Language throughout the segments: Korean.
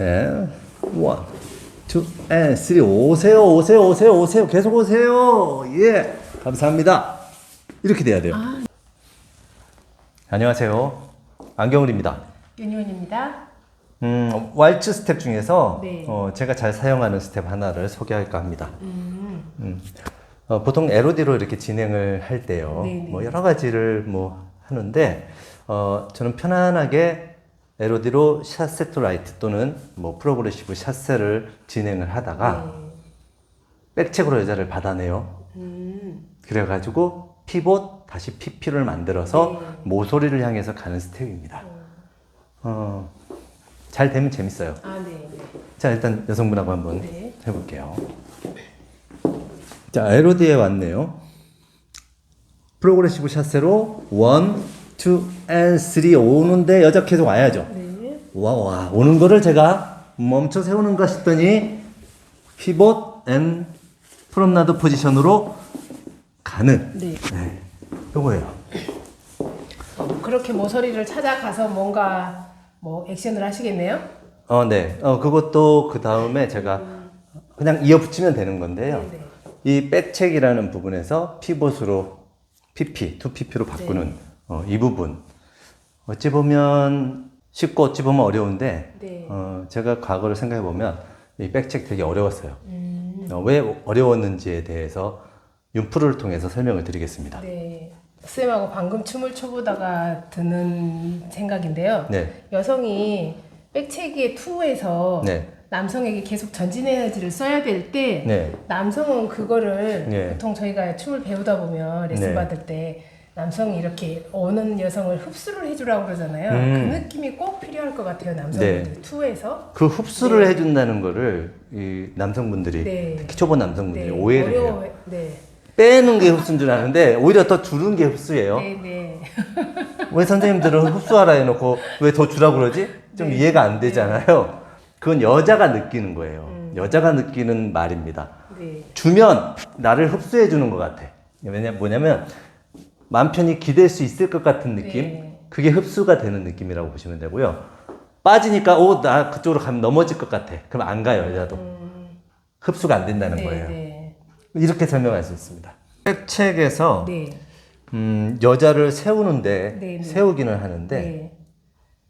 앤 원, 투, 앤 쓰리. 오세요 오세요 오세요 오세요. 계속 오세요. 예 감사합니다. 이렇게 돼야 돼요. 안녕하세요. 안경울입니다. 윤희원입니다. 음, 왈츠 스텝 중에서 네. 어, 제가 잘 사용하는 스텝 하나를 소개할까 합니다. 음, 음, 어, 보통 LOD로 이렇게 진행을 할 때요, 네네. 뭐 여러 가지를 뭐 하는데, 어, 저는 편안하게 LOD로 샷세트 라이트 또는 뭐 프로그레시브 샷세를 진행을 하다가 백책으로 여자를 받아내요. 음, 그래가지고 피봇 다시 PP를 만들어서 네. 모서리를 향해서 가는 스텝입니다. 어, 잘 되면 재밌어요. 아, 네. 네. 자, 일단 여성분하고 한번 네. 해볼게요. 자, LOD에 왔네요. 프로그레시브 샷세로 1, 2, and 3 오는데 여자 계속 와야죠. 네. 와, 와, 오는 거를 제가 멈춰 세우는가 싶더니 피봇 앤 프롬나드 포지션으로 가는 네. 네, 요거예요. 어, 그렇게 모서리를 찾아가서 뭔가 뭐 액션을 하시겠네요? 어, 네. 어, 그것도 그 다음에 제가 그냥 이어붙이면 되는 건데요. 네, 네. 이 백책이라는 부분에서 피봇으로 PP, 2PP로 바꾸는 어, 이 부분. 어찌 보면 쉽고 어찌 보면 어려운데, 네. 어, 제가 과거를 생각해 보면 이 백책 되게 어려웠어요. 음, 어, 왜 어려웠는지에 대해서 윤프를 통해서 설명을 드리겠습니다. 네. 쌤하고 방금 춤을 춰보다가 드는 생각인데요. 네. 여성이 백체기의 투에서 네. 남성에게 계속 전진 에너지를 써야 될때 네. 남성은 그거를 네. 보통 저희가 춤을 배우다 보면 레슨 네. 받을 때 남성이 이렇게 오는 여성을 흡수를 해주라고 그러잖아요. 음. 그 느낌이 꼭 필요할 것 같아요. 남성분들 투에서. 그 흡수를 네. 해준다는 거를 이 남성분들이 네. 특히 초보 남성분들이 네. 오해를 해요. 어려워. 네. 빼는 게 흡수인 줄 아는데 오히려 더 주는 게 흡수예요. 네, 네. 왜 선생님들은 흡수하라 해놓고 왜 더 주라 그러지? 좀 네. 이해가 안 되잖아요. 그건 여자가 느끼는 거예요. 음. 여자가 느끼는 말입니다. 네. 주면 나를 흡수해 주는 것 같아. 왜냐 뭐냐면 맘 편히 기댈 수 있을 것 같은 느낌. 네. 그게 흡수가 되는 느낌이라고 보시면 되고요. 빠지니까 오 나 그쪽으로 가면 넘어질 것 같아. 그럼 안 가요 여자도. 음, 흡수가 안 된다는 네, 거예요. 네. 이렇게 설명할 수 있습니다. 책에서 네. 음, 여자를 세우는데 네, 네. 세우기는 하는데 네.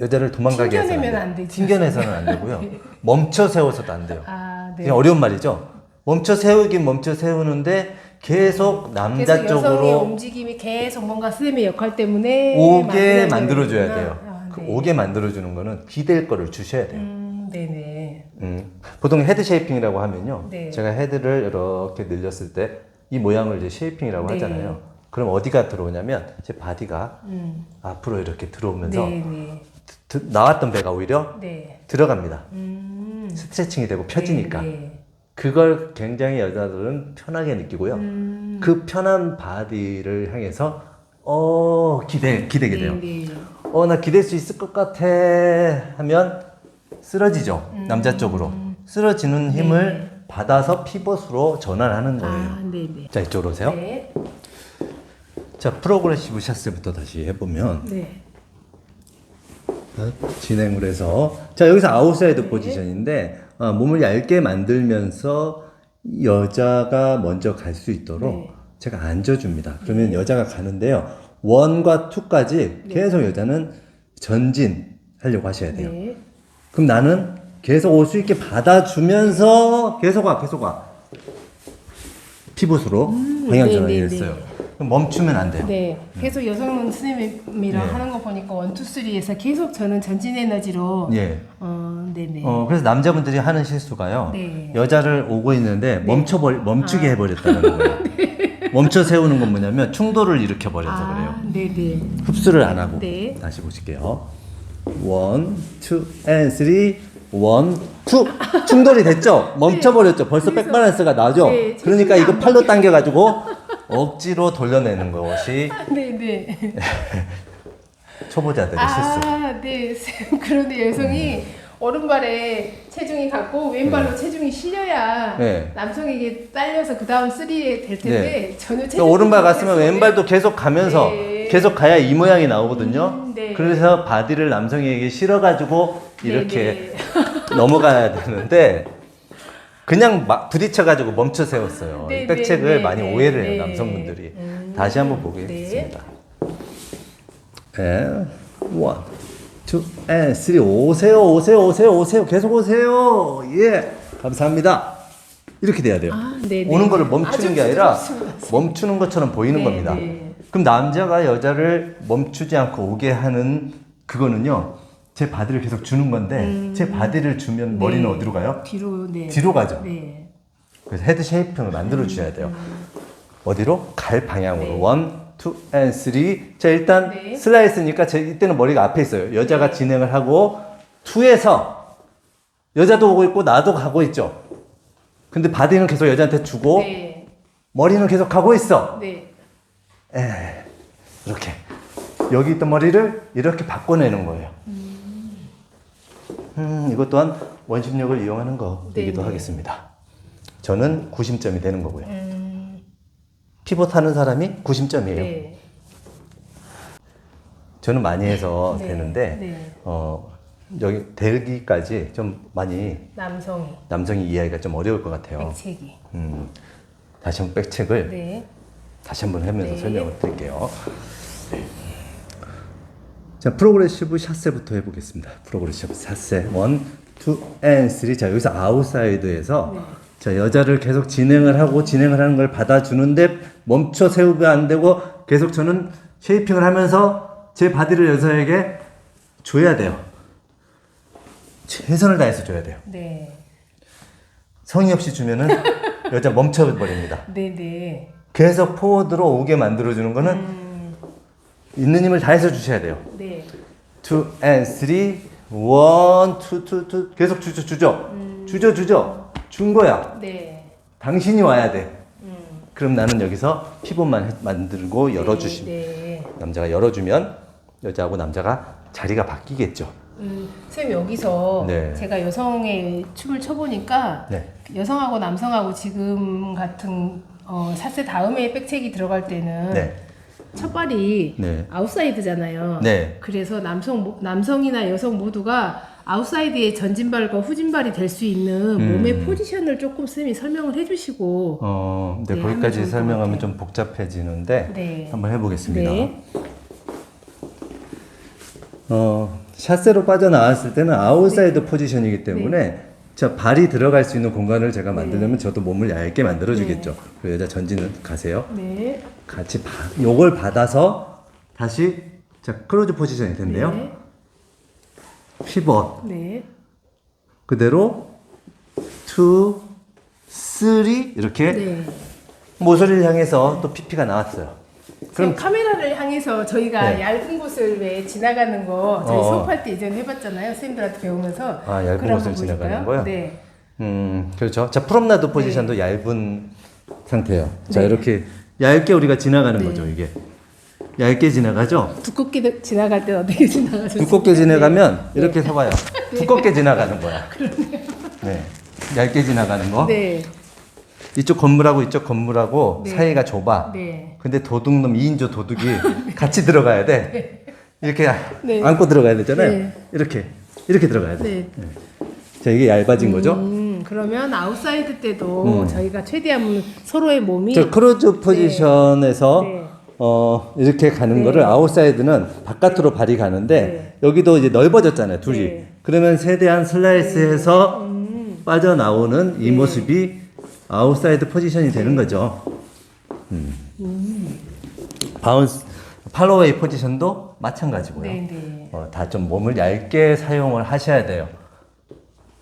여자를 도망가게 해서는 튕겨내면 안안 돼요. 튕겨내서는 안 되고요. 멈춰 세워서도 안 돼요. 아, 네. 이게 어려운 말이죠. 멈춰 세우긴 멈춰 세우는데 계속 남자 그래서 여성의 쪽으로 움직임이 계속 뭔가 쌤의 역할 때문에 오게 만들어줘야. 돼요. 아, 그 네. 오게 만들어주는 거는 기댈 거를 주셔야 돼요. 음, 네네. 음, 보통 헤드 쉐이핑이라고 하면요. 네. 제가 헤드를 이렇게 늘렸을 때 이 모양을 이제 쉐이핑이라고 네. 하잖아요. 그럼 어디가 들어오냐면 제 바디가 음, 앞으로 이렇게 들어오면서 네네. 드- 나왔던 배가 오히려 네. 들어갑니다. 음, 스트레칭이 되고 펴지니까. 네, 그걸 굉장히 여자들은 편하게 느끼고요. 음, 그 편한 바디를 향해서 어 기대 기대게 돼요. 네, 네. 어나 기댈 수 있을 것 같아 하면 쓰러지죠 남자 쪽으로 쓰러지는 힘을 받아서 피벗으로 전환하는 거예요. 아. 자 이쪽으로 오세요. 네. 자 프로그레시브 샷스부터 다시 해보면 네. 진행을 해서 자 여기서 아웃사이드 포지션인데 어, 몸을 얇게 만들면서 여자가 먼저 갈 수 있도록 네. 제가 앉아줍니다. 그러면 여자가 가는데요. 원과 투까지 계속 여자는 전진하려고 하셔야 돼요. 네. 그럼 나는 계속 올 수 있게 받아주면서 계속 와 계속 와 피봇으로 방향 네, 전환이 네, 됐어요. 멈추면 안 돼요. 네. 계속 여성 선생님이랑 네. 하는 거 보니까 원투 쓰리에서 계계속 저는 전진 에너지로 예. 어, 네네. 어, 그래서 남자분들이 하는 실수가요. 네. 여자를 오고 있는데 멈춰버 멈추게 해버렸다는 거예요. 멈춰 세우는 건 뭐냐면 충돌을 일으켜 버려서 그래요. 아, 네네. 흡수를 안 하고 네. 다시 보실게요. 원, 투, 앤 쓰리, 원, 투 충돌이 됐죠? 멈춰버렸죠. 벌써 백밸런스가 나죠? 네, 그러니까 이거 안 팔로 당겨가지고 억지로 돌려내는 것이 네네. 초보자들의 실수. 아, 네. 쌤, 그런데 여성이 오른발에 체중이 갖고 왼발로 체중이 실려야 네. 남성에게 딸려서 그 다음 쓰리에 될 텐데 전혀 또 체중 오른발 갔으면 왼발도 계속 가면서 네. 계속 가야 이 모양이 나오거든요. 음, 네. 그래서 바디를 남성에게 실어가지고 이렇게 네, 네. 넘어가야 되는데 그냥 막 부딪혀가지고 멈춰 세웠어요. 네, 이 백책을 네, 네, 많이 네, 오해를 해요 네. 남성분들이. 음. 다시 한번 보겠습니다. 네, 원, 투, 앤, 쓰리 오세요, 오세요, 오세요, 오세요, 계속 오세요. 예, 감사합니다. 이렇게 돼야 돼요. 아, 네, 네. 오는 거를 멈추는 게 아니라. 멈추는 것처럼 보이는 네, 겁니다. 네. 그럼 남자가 여자를 멈추지 않고 오게 하는 그거는요. 제 바디를 계속 주는 건데 제 바디를 주면 머리는 네. 어디로 가요? 뒤로 네. 뒤로 가죠. 네. 그래서 헤드 쉐이핑을 만들어 주셔야 돼요. 어디로? 갈 방향으로. 네. 원, 투, 앤 쓰리. 자, 일단 네. 슬라이스니까 제 이때는 머리가 앞에 있어요. 여자가 진행을 하고 투에서 여자도 오고 있고 나도 가고 있죠. 근데 바디는 계속 여자한테 주고 네. 머리는 계속 가고 있어. 네. 에, 이렇게 여기 있던 머리를 이렇게 바꿔내는 거예요. 음, 이것 또한 원심력을 이용하는 거이기도 네네. 하겠습니다. 저는 90점이 되는 거고요. 음, 피벗 하는 사람이 90점이에요. 네. 저는 많이 해서 네. 되는데 네. 어, 여기 되기까지 좀 많이 남성이 남성이 이해하기가 좀 어려울 것 같아요. 백책이. 음, 다시 한번 백책을 네. 다시 한번 하면서 네. 설명을 드릴게요. 네. 자, 프로그레시브 샷세부터 해보겠습니다. 프로그레시브 샷세. 원, 투, 앤, 쓰리. 자, 여기서 아웃사이드에서 네. 자, 여자를 계속 진행을 하고 진행을 하는 걸 받아주는데 멈춰 세우가 안 되고 계속 저는 쉐이핑을 하면서 제 바디를 여자에게 줘야 돼요. 최선을 다해서 줘야 돼요. 네. 성의 없이 주면은 여자 멈춰버립니다. 네, 네. 계속 포워드로 오게 만들어주는 거는 음, 있는 힘을 다해서 주셔야 돼요. 네. Two and three, one, two, two, two. 계속 주죠, 주죠. 주죠, 주죠. 준 거야. 네. 당신이 와야 돼. 음. 그럼 나는 여기서 피봇만 해- 만들고 열어주시. 네. 남자가 열어주면 여자하고 남자가 자리가 바뀌겠죠. 음, 선생님 여기서 네. 제가 여성의 춤을 춰보니까 네. 여성하고 남성하고 지금 같은 어, 샷세 다음에 백책이 들어갈 때는 네. 첫 발이 네. 아웃사이드잖아요. 네. 그래서 남성 모- 남성이나 여성 모두가 아웃사이드의 전진발과 후진발이 될 수 있는 음. 몸의 포지션을 조금 쌤이 설명을 해주시고 어, 근데 네, 거기까지 설명하면. 좀 복잡해지는데 네. 한번 해보겠습니다. 네. 어, 샷세로 빠져나왔을 때는 아웃사이드 포지션이기 때문에 자 발이 들어갈 수 있는 공간을 제가 만들려면 저도 몸을 얇게 만들어 주겠죠. 그리고 여자 전진은 가세요. 네. 같이 바, 요걸 받아서 다시 자 크로즈 포지션이 된대요. 네. 피벗 네. 그대로 투, 쓰리 이렇게 네. 모서리를 향해서 또 PP가 나왔어요. 그럼 카메라를 향해서 저희가 네. 얇은 곳을 왜 지나가는 거 저희 어. 수업할 때 이전에 해봤잖아요. 선생님들한테 배우면서. 아, 얇은 그걸 곳을 한번 지나가는 보실까요? 거요? 네. 음, 그렇죠. 자, 프롬나드 포지션도 얇은 상태예요. 자, 네. 이렇게 얇게 우리가 지나가는 네. 거죠, 이게. 얇게 지나가죠? 두껍게 지나갈 때 어떻게 지나가죠? 두껍게 지나가면 이렇게 서봐요. 두껍게 지나가는 거야. 네. 얇게 지나가는 거. 네. 이쪽 건물하고 이쪽 건물하고 네. 사이가 좁아. 네. 근데 도둑놈 2인조 도둑이 같이 들어가야 돼. 이렇게 네. 안고 들어가야 되잖아요. 네. 이렇게. 이렇게 들어가야 돼. 네. 자, 이게 얇아진 거죠? 음, 그러면 아웃사이드 때도 음. 저희가 최대한 서로의 몸이 저 크로즈 포지션에서 네. 어 이렇게 가는 네. 거를 아웃사이드는 바깥으로 발이 가는데 여기도 이제 넓어졌잖아요 둘이 네. 그러면 세대한 슬라이스에서 음, 빠져나오는 이 네. 모습이 아웃사이드 포지션이 되는 거죠 음. 바운스 팔로웨이 포지션도 마찬가지고요 네, 네. 어, 다 좀 몸을 얇게 사용을 하셔야 돼요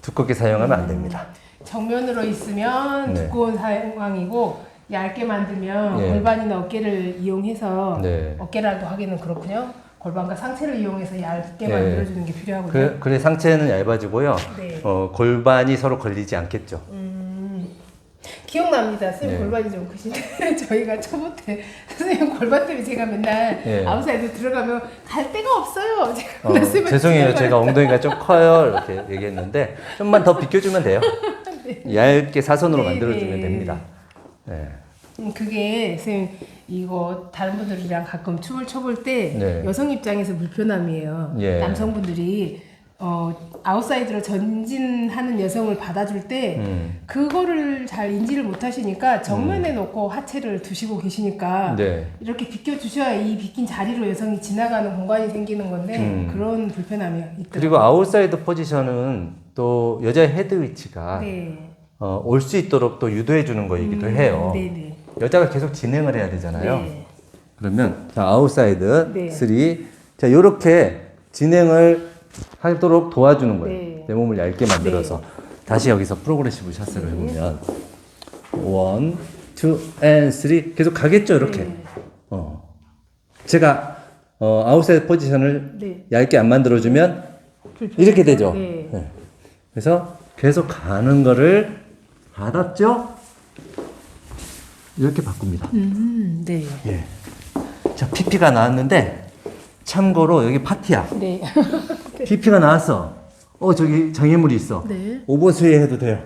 두껍게 사용하면 안 됩니다 정면으로 있으면 네. 두꺼운 상황이고 얇게 만들면 예. 골반이나 어깨를 이용해서 네. 어깨라도 하기는 그렇군요. 골반과 상체를 이용해서 얇게 네. 만들어주는 게 필요하군요. 그, 그래 상체는 얇아지고요 네. 어, 골반이 서로 걸리지 않겠죠 음, 기억납니다. 선생님 네. 골반이 좀 크신데 저희가 초보 때 선생님 골반 때문에 제가 맨날 예. 아웃사이드 들어가면 갈 데가 없어요. 제가 어, 맨날 죄송해요. 제가 엉덩이가 좀 커요. 이렇게 얘기했는데 좀만 더 비켜주면 돼요. 얇게 사선으로 네, 만들어주면 네. 됩니다. 네. 음, 그게 선생님 이거 다른 분들이랑 가끔 춤을 춰볼 때 네. 여성 입장에서 불편함이에요. 예. 남성분들이 어, 아웃사이드로 전진하는 여성을 받아줄 때 음. 그거를 잘 인지를 못하시니까 정면에 놓고 하체를 두시고 계시니까 네. 이렇게 비껴 주셔야 이 비낀 자리로 여성이 지나가는 공간이 생기는 건데 음. 그런 불편함이 있더라고요. 그리고 아웃사이드 포지션은 또 여자의 헤드 위치가 네. 어, 올 수 있도록 또 유도해 주는 거이기도 음, 해요. 네네. 여자가 계속 진행을 해야 되잖아요. 네. 그러면 자 아웃사이드 네. 3. 자 요렇게 진행을 하도록 도와주는 거예요. 네. 내 몸을 얇게 만들어서 다시 여기서 프로그레시브 샷을 해보면 원, 투, 앤 쓰리 계속 가겠죠 이렇게. 네. 어. 제가 어, 아웃사이드 포지션을 네. 얇게 안 만들어주면 불편해요. 이렇게 되죠. 네. 네. 그래서 계속 가는 거를 받았죠. 이렇게 바꿉니다. 음, 네. 예. 자, PP가 나왔는데, 참고로 여기 파티야. 네. PP가 나왔어. 어, 저기 장애물이 있어. 네. 오버스웨이 해도 돼요.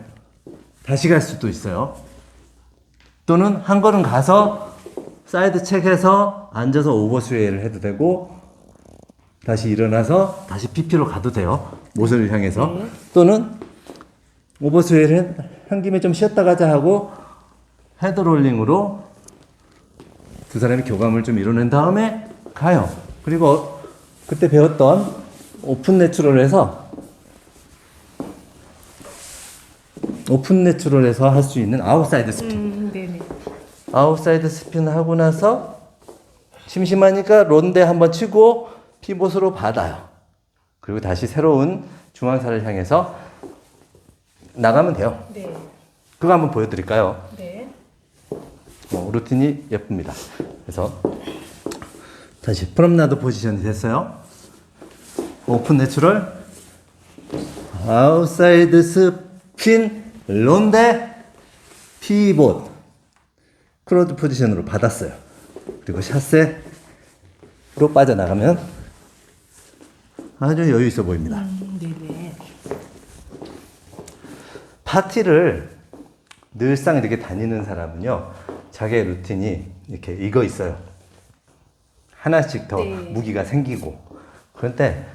다시 갈 수도 있어요. 또는 한 걸음 가서 사이드 체크해서 앉아서 오버스웨이를 해도 되고, 다시 일어나서 다시 PP로 가도 돼요. 못을 향해서. 네. 또는 오버스웨이를 한 김에 좀 쉬었다 가자 하고 헤드롤링으로 두 사람이 교감을 좀 이뤄낸 다음에 가요. 그리고 그때 배웠던 오픈 내추럴에서 오픈 내추럴에서 할 수 있는 아웃사이드 스핀. 음, 네네. 아웃사이드 스핀 하고 나서 심심하니까 론데 한번 치고 피봇으로 받아요. 그리고 다시 새로운 중앙사를 향해서 나가면 돼요. 네. 그거 한번 보여드릴까요? 네. 어, 루틴이 예쁩니다. 그래서 다시 프롬나드 포지션이 됐어요. 오픈 내추럴 아웃사이드 스핀 론데 피봇 크로즈 포지션으로 받았어요. 그리고 샷세로 빠져나가면 아주 여유 있어 보입니다. 음, 네네. 파티를 늘상 이렇게 다니는 사람은요, 자기의 루틴이 이렇게 이거 있어요. 하나씩 더 네. 무기가 생기고. 그런데,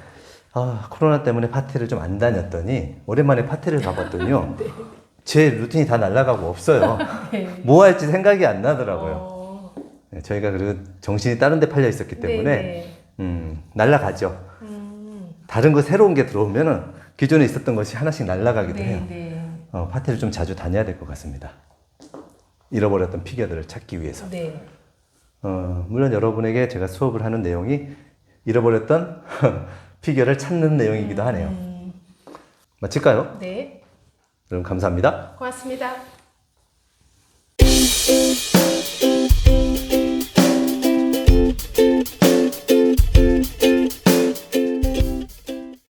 아, 코로나 때문에 파티를 좀 안 다녔더니, 오랜만에 파티를 가봤더니요, 제 루틴이 다 날아가고 없어요. 네. 뭐 할지 생각이 안 나더라고요. 어, 네, 저희가 그리고 정신이 다른 데 팔려 있었기 때문에, 네네. 음, 날아가죠. 음, 다른 거 새로운 게 들어오면은 기존에 있었던 것이 하나씩 날아가기도 해요. 네네. 어, 파티를 좀 자주 다녀야 될 것 같습니다. 잃어버렸던 피겨들을 찾기 위해서. 네. 어, 물론 여러분에게 제가 수업을 하는 내용이 잃어버렸던 피겨를 찾는 내용이기도 하네요. 음, 마칠까요? 네. 여러분 감사합니다. 고맙습니다.